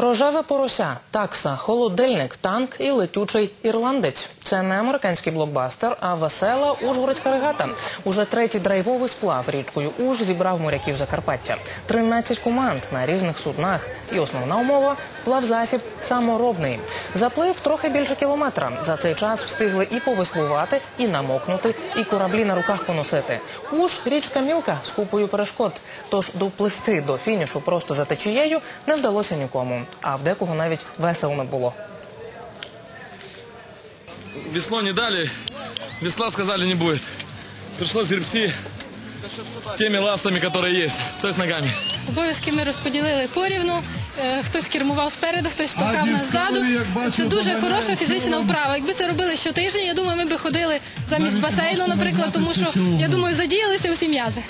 Рожеве порося, такса, холодильник, танк і летючий ірландець. Це не американський блокбастер, а весела ужгородська регата. Уже третій драйвовий сплав річкою Уж зібрав моряків Закарпаття. 13 команд на різних суднах. І основна умова плавзасіб саморобний. Заплив трохи більше кілометра. За цей час встигли і повеслувати, і намокнути, і кораблі на руках поносити. Уж річка мілка з купою перешкод. Тож доплисти до фінішу просто за течією не вдалося нікому. А в декого навіть весело не було. Весло не дали, весла сказали не будет. Пришлось гребсти теми ластами, которые есть, то есть ногами. Обов'язки ми розподілили порівну. Е, Хтось кермував спереду, хтось штовхав нас ззаду. Це дуже хороша фізична вправа. Якби це робили щотижня, я думаю, ми б ходили замість басейну, наприклад, тому що я думаю, задіялися усі м'язи.